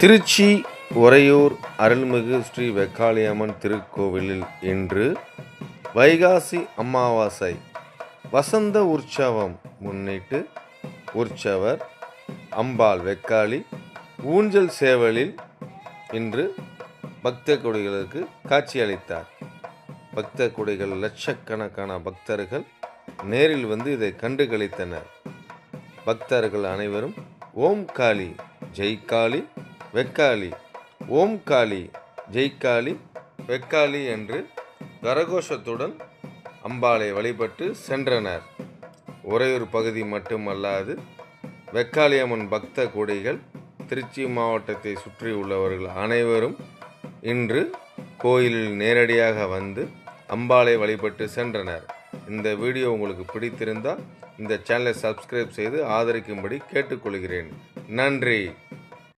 திருச்சி உறையூர் அருள்மிகு ஸ்ரீ வெக்காளியம்மன் திருக்கோவிலில் இன்று வைகாசி அமாவாசை. வசந்த உற்சவம் முன்னிட்டு உற்சவர் அம்பாள் வெக்காளி ஊஞ்சல் சேவலில் இன்று பக்த கொடிகளுக்கு காட்சியளித்தார் பக்த கொடிகள் லட்சக்கணக்கான பக்தர்கள் நேரில் வந்து இதை கண்டுகளித்தனர் பக்தர்கள் அனைவரும் ஓம் காளி ஜெய் காளி வெக்காளி ஓம் காளி ஜெய்காளி வெக்காளி என்று கரகோஷத்துடன் அம்பாளை வழிபட்டு சென்றனர். உறையூர் பகுதி மட்டுமல்லாது வெக்காளியம்மன் பக்த கொடிகள் திருச்சி மாவட்டத்தை சுற்றி உள்ளவர்கள் அனைவரும் இன்று கோயிலில் நேரடியாக வந்து அம்பாளை வழிபட்டு சென்றனர். இந்த வீடியோ உங்களுக்கு பிடித்திருந்தால் இந்த சேனலை சப்ஸ்கிரைப் செய்து ஆதரிக்கும்படி கேட்டுக்கொள்கிறேன். நன்றி.